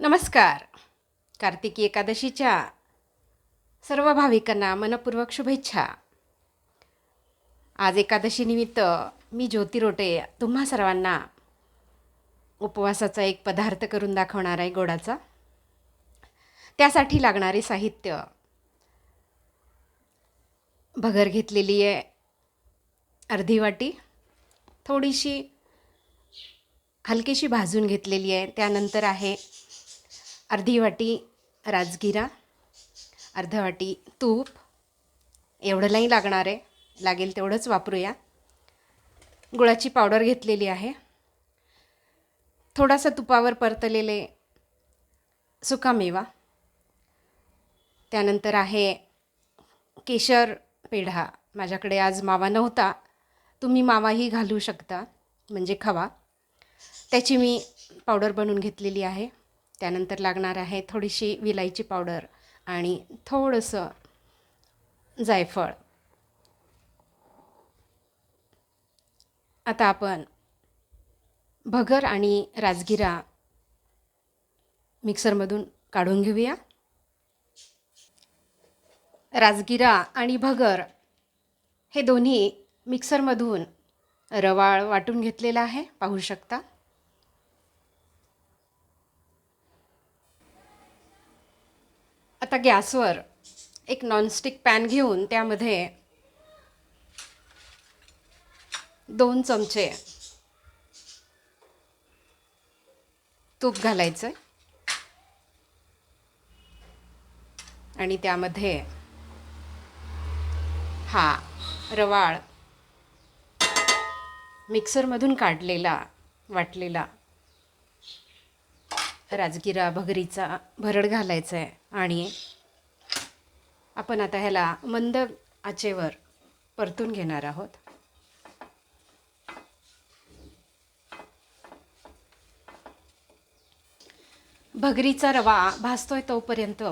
नमस्कार. कार्तिकी एकादशीच्या सर्व भाविकांना मनपूर्वक शुभेच्छा. आज एकादशीनिमित्त मी ज्योती रोटे तुम्हा सर्वांना उपवासाचा एक पदार्थ करून दाखवणार आहे गोडाचा. त्यासाठी लागणारे साहित्य. भगर घेतलेली आहे अर्धी वाटी. थोडीशी हलकीशी भाजून घेतलेली आहे. त्यानंतर आहे अर्धी वाटी राजगिरा अर्धा वाटी तूप. एवढं नाही लागणार आहे. लागेल तेवढंच वापरूया. गुळाची पावडर घेतलेली आहे. थोडासा तुपावर परतलेले सुकामेवा. त्यानंतर आहे केशर पेढा. माझ्याकडे आज मावा नव्हता. तुम्ही मावाही घालू शकता. म्हणजे खवा. त्याची मी पावडर बनवून घेतलेली आहे. त्यानंतर लागणार आहे थोडीशी विलायची पावडर आणि थोडंसं जायफळ. आता आपण भगर आणि राजगिरा मिक्सरमधून काढून घेऊया. राजगिरा आणि भगर हे दोन्ही मिक्सरमधून रवाळ वाटून घेतलेला आहे पाहू शकता. आता गॅसवर एक नॉनस्टिक पॅन घेऊन त्यामध्ये दोन चमचे तूप घालायचं. आणि त्यामध्ये हा रवाळ मिक्सरमधून काढलेला वाटलेला राजगिरा भगरीचा भरड घालायचा आहे आणि आपण आता ह्याला मंद आचेवर परतून घेणार आहोत. भगरीचा रवा भासतोय तोपर्यंत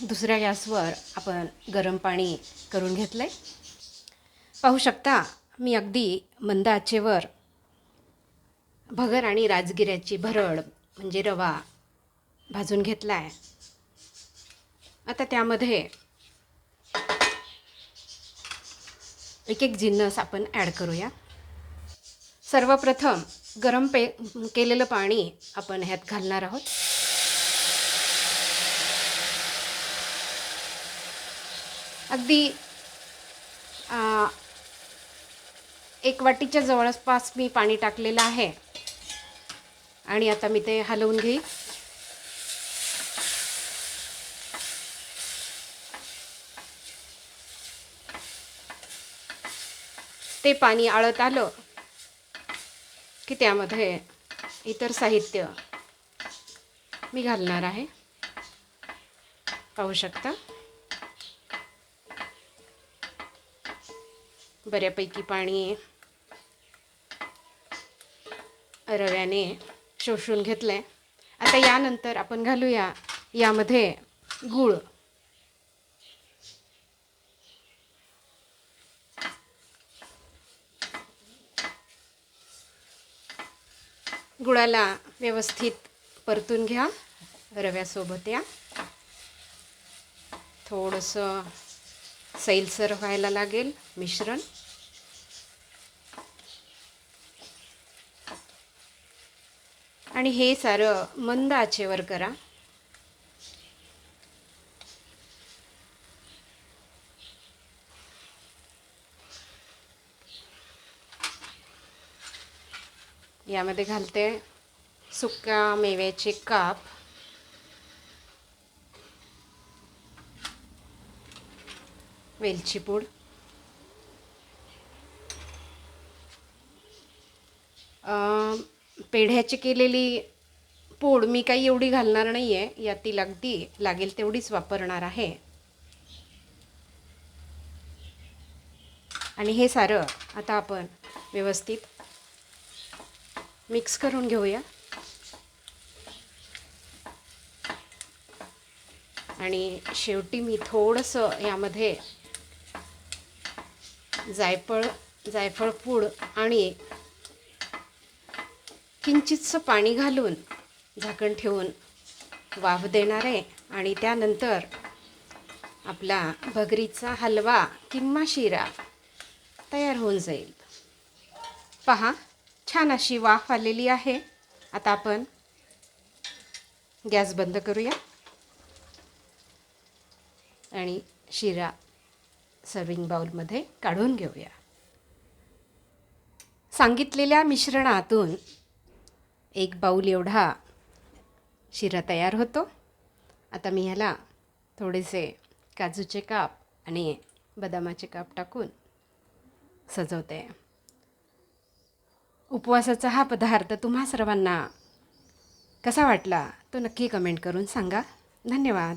दुसऱ्या गॅसवर आपण गरम पाणी करून घेतलं आहे पाहू शकता मी अगदी मंद आचेवर भगर आणि राजगिऱ्याची भरड म्हणजे रवा भाजून घेतला आहे आता त्यामध्ये एक एक जिन्नस आपण ॲड करूया. सर्वप्रथम गरम पे केलेलं पाणी आपण ह्यात घालणार आहोत. अगदी एक वाटीच्या जवळपास मी पाणी टाकलेलं आहे. आणि आता मी ते हलवून घेईन ते पाणी आळत आलं की त्यामध्ये इतर साहित्य मी घालणार आहे. पाहू शकता? बऱ्यापैकी पाणी रव्याने शोषून घेतलं आहे आता यानंतर आपण घालूया यामध्ये गूळ. गुळाला व्यवस्थित परतून घ्या. रव्यासोबत या. थोडंसं सैलसर व्हायला लागेल मिश्रण. आणि हे सारं मंद आचेवर करा. यामध्ये घालते सुक्या मेव्याचे काप. वेलची पूड. पेढ्याची केलेली पूड मी काही एवढी घालणार नाही आहे यातील अगदी लागेल तेवढीच वापरणार आहे. आणि हे सारं आता आपण व्यवस्थित मिक्स करून घेऊया. आणि शेवटी मी थोडंसं यामध्ये जायफळ जायफळ पूड आणि किंचितसं पाणी घालून झाकण ठेवून वाफ देणार आहे. आणि त्यानंतर आपला भगरीचा हलवा किंवा शिरा तयार होऊन जाईल. पहा. छान अशी वाफ आलेली आहे. आता आपण गॅस बंद करूया. आणि शिरा सर्विंग बाउलमध्ये काढून घेऊया. सांगितलेल्या मिश्रणातून एक बाऊल एवढा शिरा तयार होतो. आता मी ह्याला थोडेसे काजूचे काप आणि बदामाचे काप टाकून सजवते. उपवासाचा हा पदार्थ तुम्हा सर्वांना कसा वाटला तो नक्की कमेंट करून सांगा. धन्यवाद.